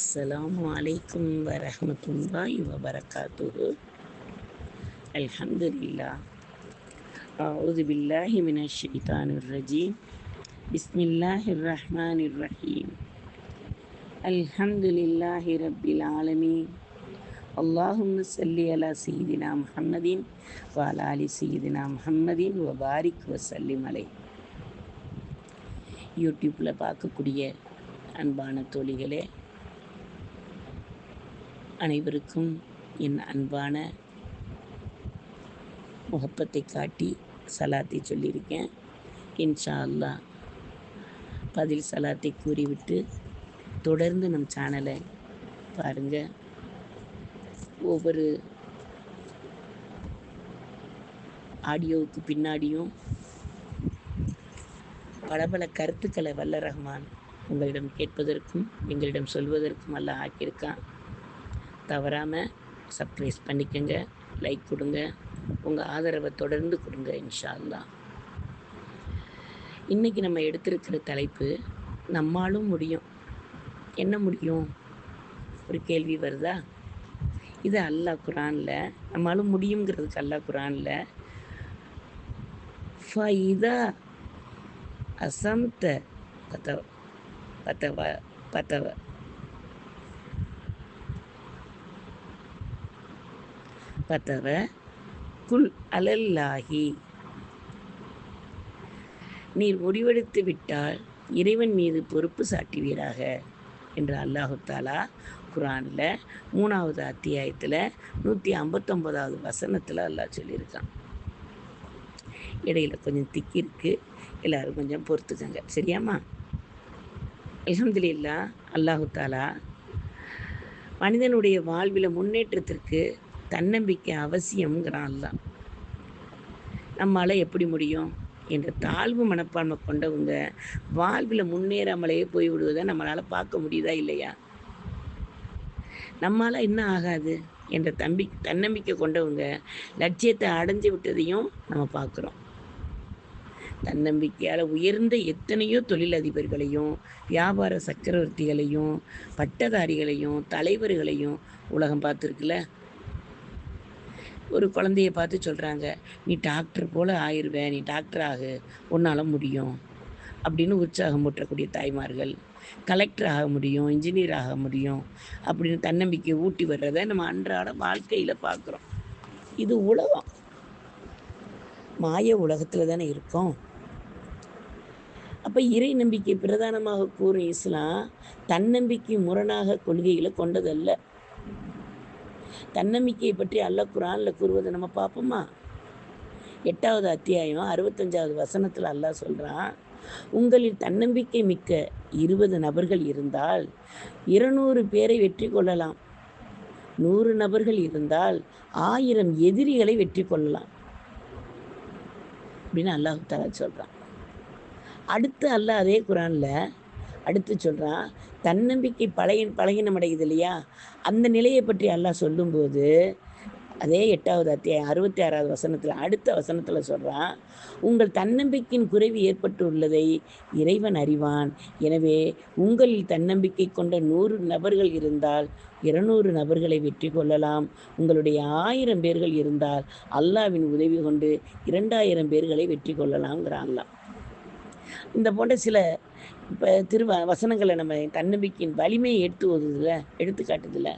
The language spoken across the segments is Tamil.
அஸ்லாம் வலைக்கும் வரமத்துல்லாய் வபரகாத்துரு அல்ஹம்துலில்லா அவுது பில்லாஹி மின ஷைத்தானுர் ரஜீம் பிஸ்மில்லாஹிர் ரஹ்மானிர் ரஹீம் அல்ஹம்துலில்லாஹி ரப்பில் ஆலமீன் அல்லாஹும் சல்லி அலா சீதினா முஹம்மதின் வாலாலி சீதினா முஹம்மதின் வபாரிக் வசல்லிம் அலை யூடியூப்பில் பார்க்கக்கூடிய அன்பான தோழிகளே அனைவருக்கும் என் அன்பான முகப்பத்தை காட்டி சலாத்தை சொல்லியிருக்கேன். இன்ஷா அல்லாஹ் பதில் சலாத்தை கூறிவிட்டு தொடர்ந்து நம் சேனலை பாருங்கள் ஒவ்வொரு ஆடியோவுக்கு பின்னாடியும் பல பல கருத்துக்களை வல்ல ரஹ்மான் உங்களிடம் கேட்பதற்கும் எங்களிடம் சொல்வதற்கும் அல்ல ஆக்கியிருக்கான். தவறாமல் சப்ஸ்கிரைப் பண்ணிக்கோங்க லைக் கொடுங்க உங்கள் ஆதரவை தொடர்ந்து கொடுங்க இன்ஷா அல்லாஹ் இன்றைக்கி நம்ம எடுத்திருக்கிற தலைப்பு நம்மாலும் முடியும். என்ன முடியும்? ஒரு கேள்வி வருதா? இது அல்லாஹ் குரானில் நம்மளாலும் முடியுங்கிறதுக்கு அல்லாஹ் குரானில் ஃபைதா அசம்த பத்தவ பத்தவ பத்தவ பத்தவ குல் அலல்லாகி நீர் முடிவெடுத்து விட்டால் இறைவன் மீது பொறுப்பு சாட்டுவீராக என்று அல்லாஹு தாலா குரானில் மூணாவது அத்தியாயத்தில் நூற்றி ஐம்பத்தொம்போதாவது வசனத்தில் அல்லாஹ் சொல்லியிருக்கான். இடையில கொஞ்சம் திக்கி இருக்குது எல்லோரும் கொஞ்சம் பொறுத்துக்கங்க. சரியாம்மா? அல்ஹம்துலில்லா அல்லாஹு தாலா மனிதனுடைய வாழ்வில் முன்னேற்றத்திற்கு தன்னம்பிக்கை அவசியம்ங்கிறான் அல்லாஹ் நம்மளால் எப்படி முடியும்? என்ற தாழ்வு மனப்பான்மை கொண்டவங்க வாழ்வில் முன்னேறாமலேயே போய் விடுவதை நம்மளால் பார்க்க முடியுதா இல்லையா? நம்மளால் என்ன ஆகாது? என்ற தம்பி தன்னம்பிக்கை கொண்டவங்க லட்சியத்தை அடைஞ்சு விட்டதையும் நம்ம பார்க்குறோம். தன்னம்பிக்கையால் உயர்ந்த எத்தனையோ தொழிலதிபர்களையும் வியாபார சக்கரவர்த்திகளையும் பட்டதாரிகளையும் தலைவர்களையும் உலகம் பார்த்துருக்குல்ல? ஒரு குழந்தைய பார்த்து சொல்கிறாங்க நீ டாக்டர் போல் ஆயிடுவேன் நீ டாக்டர் ஆகு உன்னால் முடியும். அப்படின்னு உற்சாகம் ஊட்டக்கூடிய தாய்மார்கள் கலெக்டர் ஆக முடியும் இன்ஜினியர் ஆக முடியும் அப்படின்னு தன்னம்பிக்கை ஊட்டி வர்றதை நம்ம அன்றாட வாழ்க்கையில் பார்க்குறோம். இது உலகம். மாய உலகத்தில் தானே இருக்கோம். அப்போ இறை நம்பிக்கை பிரதானமாக கூறும் இஸ்லாம் தன்னம்பிக்கை முரணாக கொள்கைகளை கொண்டதல்ல. தன்னம்பிக்கையை பற்றி அல்ல குரானில் கூறுவதை நம்ம பார்ப்போமா? எட்டாவது அத்தியாயம் அறுபத்தஞ்சாவது வசனத்தில் அல்லாஹ் சொல்கிறான் உங்களில் தன்னம்பிக்கை மிக்க இருபது நபர்கள் இருந்தால் இருநூறு பேரை வெற்றி கொள்ளலாம். நூறு நபர்கள் இருந்தால் ஆயிரம் எதிரிகளை வெற்றி கொள்ளலாம். அப்படின்னு அல்லாஹு தாலா சொல்கிறான் அடுத்து அல்லாஹ் அதே குரானில் அடுத்து சொல்கிறான் தன்னம்பிக்கை பழைய பழகினம் அடையுது இல்லையா? அந்த நிலையை பற்றி அல்லாஹ் சொல்லும்போது அதே எட்டாவது அத்தியாயம் அறுபத்தி ஆறாவது வசனத்தில் அடுத்த வசனத்தில் சொல்கிறான் உங்கள் தன்னம்பிக்கையின் குறைவு ஏற்பட்டு உள்ளதை இறைவன் அறிவான். எனவே உங்களில் தன்னம்பிக்கை கொண்ட நூறு நபர்கள் இருந்தால் இருநூறு நபர்களை வெற்றி கொள்ளலாம். உங்களுடைய ஆயிரம் பேர்கள் இருந்தால் அல்லாவின் உதவி கொண்டு இரண்டாயிரம் பேர்களை வெற்றி கொள்ளலாம்ங்கிறாங்களாம். இந்த போன்ற சில இப்போ திருவ வசனங்களை நம்ம தன்னம்பிக்கையின் வலிமையை எடுத்து ஓதுதில்ல எடுத்து காட்டுதில்ல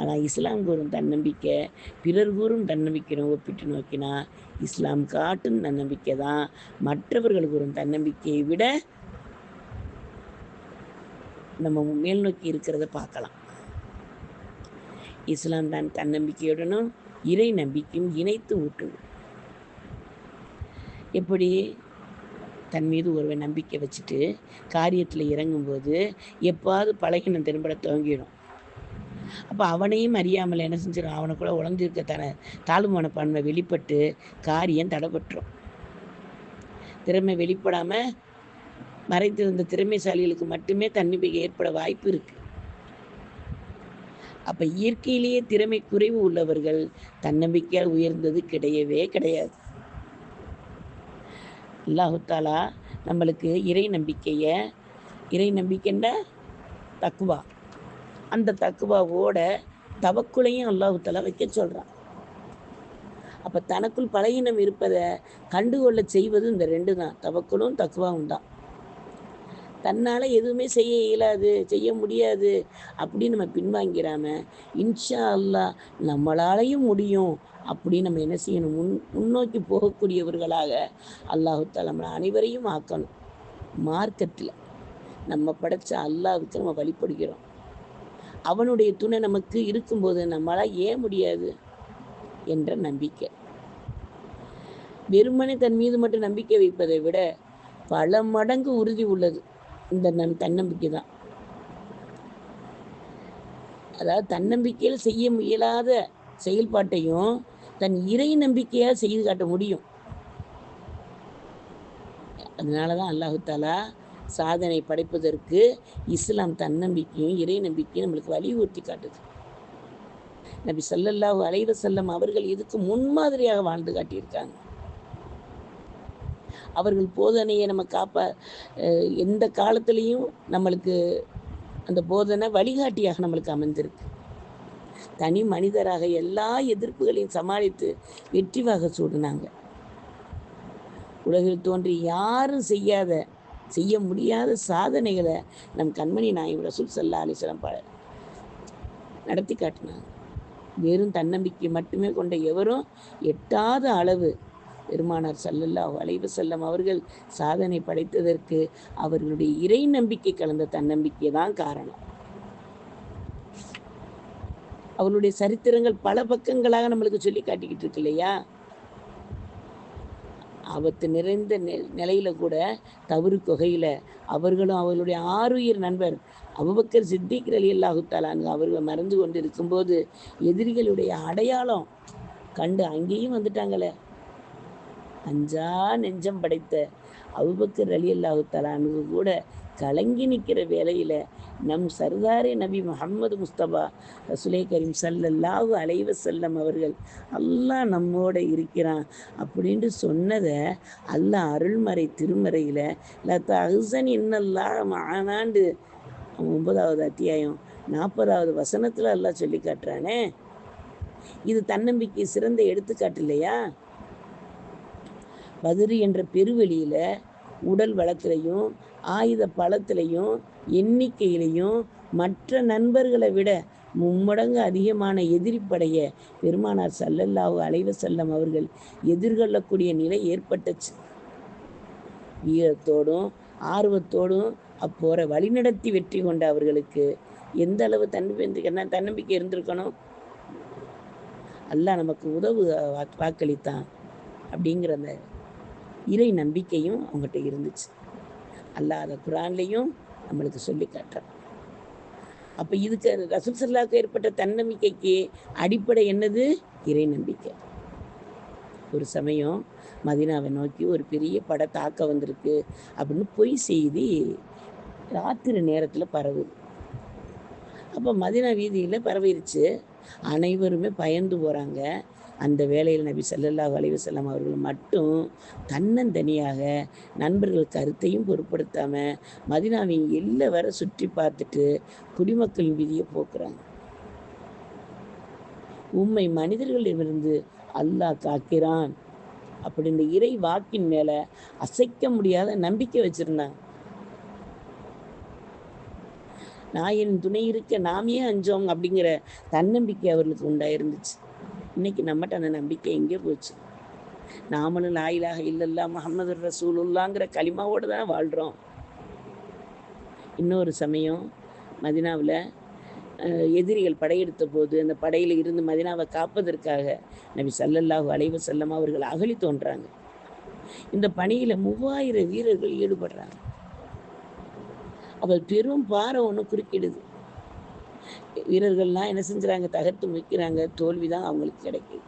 ஆனால் இஸ்லாம் கூறும் தன்னம்பிக்கை பிறர் கூறும் தன்னம்பிக்கையை ஒப்பிட்டு நோக்கினா இஸ்லாம் காட்டும் தன்னம்பிக்கை தான். மற்றவர்கள் கூறும் தன்னம்பிக்கையை விட நம்ம மேல் நோக்கி இருக்கிறத பார்க்கலாம். இஸ்லாம் தான் தன்னம்பிக்கையுடனும் இறை நம்பிக்கையும் இணைத்து ஊட்டுது. எப்படி? தன் மீது ஒருவன் நம்பிக்கை வச்சுட்டு காரியத்தில் இறங்கும்போது எப்பாவது பழகினம் தென்பட துவங்கிடும். அப்போ அவனையும் அறியாமல் என்ன செஞ்சிடும் அவனுக்குள்ள உழஞ்சிருக்க தன தாழ்வு மனப்பான்மை வெளிப்பட்டு காரியம் தடைபட்டுரும். திறமை வெளிப்படாமல் மறைத்திருந்த திறமைசாலிகளுக்கு மட்டுமே தன்னம்பிக்கை ஏற்பட வாய்ப்பு இருக்கு. அப்போ இயற்கையிலேயே திறமை குறைவு உள்ளவர்கள் தன்னம்பிக்கையால் உயர்ந்தது கிடையவே கிடையாது. அல்லாஹுத்தாலா நம்மளுக்கு இறை நம்பிக்கையை இறை நம்பிக்கைன்னா தக்குவா அந்த தக்குவாவோட தவக்குலையும் அல்லாஹுத்தாலா வைக்க சொல்கிறான் அப்போ தனக்குள் பலகீனம் இருப்பதை கண்டுகொள்ள செய்வது இந்த ரெண்டு தான். தவக்குலும் தக்குவாவும் தான். தன்னால் எதுவுமே செய்ய இயலாது செய்ய முடியாது அப்படின்னு நம்ம பின்வாங்கிறாமல் இன்ஷா அல்லா நம்மளாலையும் முடியும் அப்படின்னு நம்ம என்ன செய்யணும்? முன் முன்னோக்கி போகக்கூடியவர்களாக அல்லாஹுத்தால் நம்மளை அனைவரையும் ஆக்கணும். மார்க்கத்தில் நம்ம படைச்ச அல்லாவுக்கு நம்ம வழிபடுகிறோம். அவனுடைய துணை நமக்கு இருக்கும்போது நம்மளால் ஏன் முடியாது என்ற நம்பிக்கை. வெறுமனே தன் மீது மட்டும் நம்பிக்கை வைப்பதை விட பல மடங்கு உறுதி உள்ளது. இந்த நம் தன்னம்பிக்கை தான். அதாவது தன்னம்பிக்கையில் செய்ய இயலாத செயல்பாட்டையும் தன் இறை நம்பிக்கையாக செய்து காட்ட முடியும். அதனால தான் அல்லாஹு தாலா சாதனை படைப்பதற்கு இஸ்லாம் தன்னம்பிக்கையும் இறை நம்பிக்கையும் நம்மளுக்கு வலியுறுத்தி காட்டுது. நபி சல்லல்லாஹு அலைவசல்லம் அவர்கள் இதுக்கு முன்மாதிரியாக வாழ்ந்து காட்டியிருக்காங்க. அவர்கள் போதனையை நம்ம காப்பா எந்த காலத்துலேயும் நம்மளுக்கு அந்த போதனை வழிகாட்டியாக நம்மளுக்கு அமைந்திருக்கு. தனி மனிதராக எல்லா எதிர்ப்புகளையும் சமாளித்து வெற்றிவாக சூடினாங்க. உலகில் தோன்றி யாரும் செய்யாத செய்ய முடியாத சாதனைகளை நம் கண்மணி நாயம் ரசூல் சல்லா அலிஸ்லாம் ப நடத்தி காட்டினாங்க. வெறும் தன்னம்பிக்கை மட்டுமே கொண்ட எவரும் எட்டாத அளவு பெருமானார் சல்லல்லா வளைவு செல்லம் அவர்கள் சாதனை படைத்ததற்கு அவர்களுடைய இறை நம்பிக்கை கலந்த தன்னம்பிக்கை தான் காரணம். அவளுடைய சரித்திரங்கள் பல பக்கங்களாக நம்மளுக்கு சொல்லி காட்டிக்கிட்டு இருக்கு இல்லையா? ஆபத்து நிறைந்த நிலையில கூட தவறு கொகையில அவர்களும் அவர்களுடைய ஆறுயிர் நண்பர் அபுபக்கர் சித்திக் அலி அல்லாஹுத்தாலான் அவர்கள் மறந்து கொண்டு இருக்கும்போது எதிரிகளுடைய அடையாளம் கண்டு அங்கேயும் வந்துட்டாங்களே. அஞ்சா நெஞ்சம் படைத்த அவுபக்கர் அலி அல்லாஹு தலானு கூட கலங்கி நிற்கிற வேலையில் நம் சர்தாரே நபி முகமது முஸ்தபா ரசுலே கரீம் சல்லல்லாஹு அலைவ செல்லம் அவர்கள் அல்லாஹ் நம்மோட இருக்கிறான் அப்படின்ட்டு சொன்னதை அல்லாஹ் அருள்மறை திருமறையில் லத்த அஹ்சன் இன்னல்லா மானாண்டு ஒன்பதாவது அத்தியாயம் நாற்பதாவது வசனத்தில் எல்லாம் சொல்லி காட்டுறானே. இது தன்னம்பிக்கை சிறந்த எடுத்துக்காட்டு இல்லையா? பதிரி என்ற பெருவெளியில் உடல் வளத்திலையும் ஆயுத பலத்திலையும் எண்ணிக்கையிலையும் மற்ற நண்பர்களை விட மும்மடங்கு அதிகமான எதிரிப்படைய பெருமானார் சல்லல்லாஹு அலைவ செல்லம் அவர்கள் எதிர்கொள்ளக்கூடிய நிலை ஏற்பட்டுச்சு. வீரத்தோடும் ஆர்வத்தோடும் அப்போரை வழிநடத்தி வெற்றி கொண்ட அவர்களுக்கு எந்த அளவு தன்னம்பிக்கை தன்னம்பிக்கை இருந்திருக்கணும்? அல்லாஹ் நமக்கு உதவு வாக்களித்தான். அப்படிங்கிற அந்த இறை நம்பிக்கையும் அவங்ககிட்ட இருந்துச்சு. அல்லாத குரான்லேயும் நம்மளுக்கு சொல்லி காட்டுறான் அப்போ இதுக்கு ரசூல் சல்லாவுக்கு ஏற்பட்ட தன்னம்பிக்கைக்கு அடிப்படை என்னது? இறை நம்பிக்கை. ஒரு சமயம் மதினாவை நோக்கி ஒரு பெரிய பட தாக்க வந்திருக்கு அப்படின்னு பொய் செய்தி ராத்திரி நேரத்தில் பரவுது. அப்போ மதினா வீதியில் பரவிருச்சு. அனைவருமே பயந்து போகிறாங்க அந்த வேலையில் நபி சல்லல்லாஹ் அலிவசல்லாம் அவர்கள் மட்டும் தன்னந்தனியாக நண்பர்கள் கருத்தையும் பொருட்படுத்தாமல் மதினாவின் எல்லை வர சுற்றி பார்த்துட்டு குடிமக்களின் விதியை போக்குறாங்க. உண்மை மனிதர்களிடமிருந்து அல்லாஹ் காக்கிறான் அப்படின்ற இறை வாக்கின் மேலே அசைக்க முடியாத நம்பிக்கை வச்சுருந்தாங்க. நான் துணை இருக்க நாமே அஞ்சோம் அப்படிங்கிற தன்னம்பிக்கை அவர்களுக்கு உண்டாயிருந்துச்சு. இன்னைக்கு நம்மகிட்ட அந்த நம்பிக்கை எங்கே போச்சு? நாமளும் லாயிலாக இல்லல்லா முகமது ரசூலுல்லாங்கிற களிமாவோடு தான் வாழ்கிறோம் இன்னொரு சமயம் மதினாவில் எதிரிகள் படையெடுத்த போது அந்த படையில் இருந்து மதினாவை காப்பதற்காக நபி சல்லல்லாஹு அலைவ செல்லம் அவர்கள் அகழி தோன்றாங்க. இந்த பணியில் மூவாயிரம் வீரர்கள் ஈடுபடுறாங்க. அவள் பெரும் பாறை ஒன்று குறுக்கிடுது. வீரர்கள்லாம் என்ன செஞ்சுறாங்க? தகர்த்து முக்கிறாங்க தோல்வி தான் அவங்களுக்கு கிடைக்குது.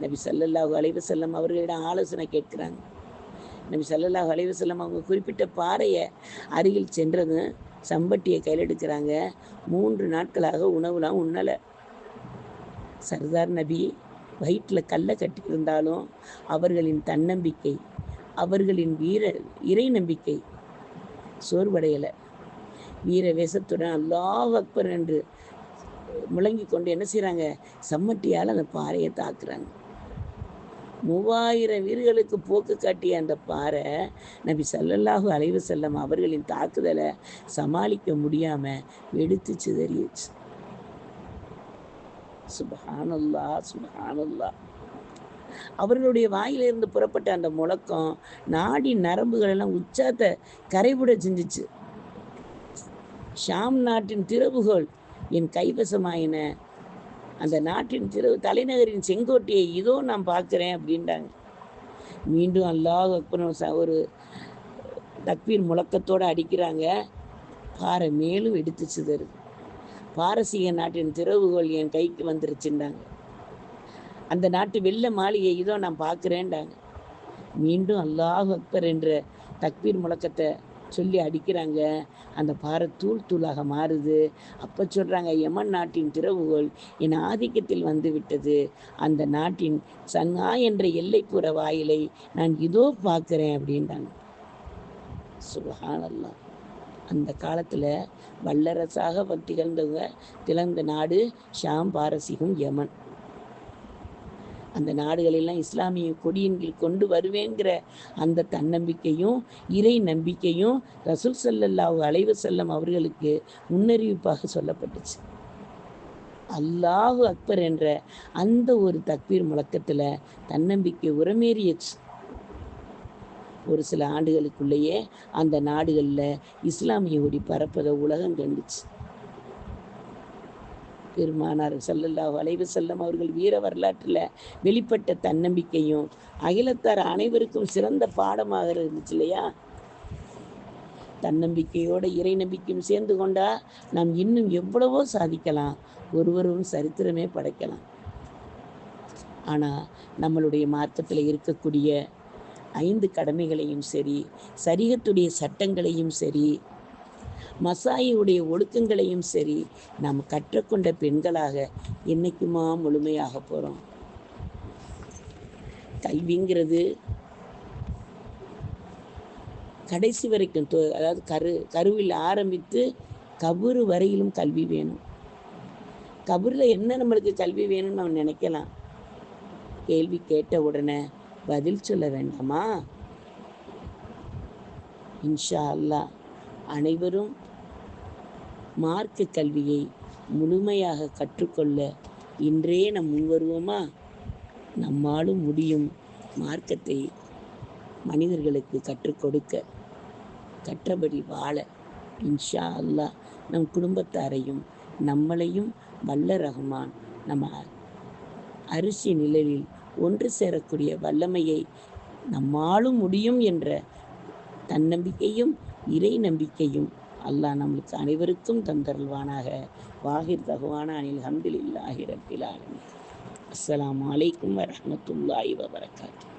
நபி சல்லல்லாஹு அலைவ செல்லம் அவர்களிடம் ஆலோசனை கேட்குறாங்க. நபி சல்லல்லாஹு அலைவ செல்லம் அவங்க குறிப்பிட்ட பாறையை அருகில் சென்றதும் சம்பட்டியை கையில் எடுக்கிறாங்க. மூன்று நாட்களாக உணவுலாம் உண்ணலை. சர்தார் நபி வயிற்றில் கல்லை கட்டியிருந்தாலும் அவர்களின் தன்னம்பிக்கை அவர்களின் வீர இறை நம்பிக்கை சோர்வடையலை. வீர வேஷத்துடன் அல்லாஹ் அக்பர் என்று முழங்கி கொண்டு என்ன செய்கிறாங்க சம்மட்டியால் அந்த பாறையை தாக்குறாங்க. மூவாயிரம் வீரர்களுக்கு போக்கு காட்டிய அந்த பாறை நபி சல்லல்லாஹு அலைவு செல்லம் அவர்களின் தாக்குதலை சமாளிக்க முடியாமல் வெடித்து சிதறிடுச்சு. சுபஹானல்லா சுபஹானல்லா. அவர்களுடைய வாயிலிருந்து புறப்பட்ட அந்த முழக்கம் நாடி நரம்புகள் எல்லாம் உச்சாத்த கரைபுட செஞ்சிச்சு. ஷாம் நாட்டின் திறவுகோள் என் கைவசமாயின. அந்த நாட்டின் திரு தலைநகரின் செங்கோட்டையை இதோ நான் பார்க்குறேன் அப்படின்றாங்க. மீண்டும் அல்லாஹ் அக்பர் ஒரு தக்பீர் முழக்கத்தோடு அடிக்கிறாங்க. பாறை மேலும் எடுத்து சிதறுது. பாரசீக நாட்டின் திறவுகோள் என் கைக்கு வந்துருச்சுன்றாங்க. அந்த நாட்டு வெள்ள மாளிகை இதோ நான் பார்க்குறேன்டாங்க மீண்டும் அல்லாஹ் அக்பர் என்ற தக்பீர் முழக்கத்தை சொல்லி அடிக்கிறாங்க. அந்த பாறை தூள் தூளாக மாறுது. அப்போ சொல்கிறாங்க யமன் நாட்டின் திறவுகோள் என் ஆதிக்கத்தில் வந்து விட்டது. அந்த நாட்டின் சங்கா என்ற எல்லைப்புற வாயிலை நான் இதோ பார்க்குறேன் அப்படின்றாங்க. சுகானல்லாம் அந்த காலத்தில் வல்லரசாக திகழ்ந்தவங்க திகழ்ந்த நாடு ஷாம் பாரசீகம் யமன். அந்த நாடுகளெல்லாம் இஸ்லாமிய கொடியின் கீழ் கொண்டு வருவேங்கிற அந்த தன்னம்பிக்கையும் இறை நம்பிக்கையும் ரசூல் ஸல்லல்லாஹு அலைவு செல்லம் அவர்களுக்கு முன்னறிவிப்பாக சொல்லப்பட்டுச்சு. அல்லாஹு அக்பர் என்ற அந்த ஒரு தக்பீர் முழக்கத்தில் தன்னம்பிக்கை உரமேறியச்சு. ஒரு சில ஆண்டுகளுக்குள்ளேயே அந்த நாடுகளில் இஸ்லாமிய கொடி பரப்பதை உலகம் கண்டுச்சு. பெருமானார் சல்லல்லாஹ் வளைவு செல்லம் அவர்கள் வீர வரலாற்றில் வெளிப்பட்ட தன்னம்பிக்கையும் அகிலத்தார் அனைவருக்கும் சிறந்த பாடமாக இருந்துச்சு இல்லையா? தன்னம்பிக்கையோட இறை நம்பிக்கையும் சேர்ந்து கொண்டா நாம் இன்னும் எவ்வளவோ சாதிக்கலாம் ஒருவரும் சரித்திரமே படைக்கலாம். ஆனால் நம்மளுடைய மார்க்கத்தில் இருக்கக்கூடிய ஐந்து கடமைகளையும் சரி சரீகத்துடைய சட்டங்களையும் சரி மசாயியுடைய ஒழுக்கங்களையும் சரி நாம் கற்றுக்கொண்ட பெண்களாக என்னைக்குமா முழுமையாக போகிறோம் கல்விங்கிறது கடைசி வரைக்கும் தொ- அதாவது கரு கருவில் ஆரம்பித்து கபரு வரையிலும் கல்வி வேணும். கபூரில் என்ன நம்மளுக்கு கல்வி வேணும்னு நம்ம நினைக்கலாம்? கேள்வி கேட்ட உடனே பதில் சொல்ல வேண்டாமா? இன்ஷா அல்லாஹ் அனைவரும் மார்க்க கல்வியை முழுமையாக கற்றுக்கொள்ள இன்றே நம் முன்வருவோமா? நம்மாலும் முடியும் மார்க்கத்தை மனிதர்களுக்கு கற்றுக் கொடுக்க கற்றபடி வாழ இன்ஷா அல்லாஹ் நம் குடும்பத்தாரையும் நம்மளையும் வல்ல ரஹ்மான் நம்ம அரிசி நிழலில் ஒன்று சேரக்கூடிய வல்லமையை நம்மாலும் முடியும் என்ற தன்னம்பிக்கையும் இறை நம்பிக்கையும் அல்லாஹ் நம்மளுக்கு அனைவருக்கும் தந்தருள்வானாக. வாகிர் தகுவான அனில் ஹம்பில் ரப்பில் ஆலமீன். அஸ்லாம் அலைக்கும் வரஹ்மத்துல்லாஹி வபரகாத்துஹு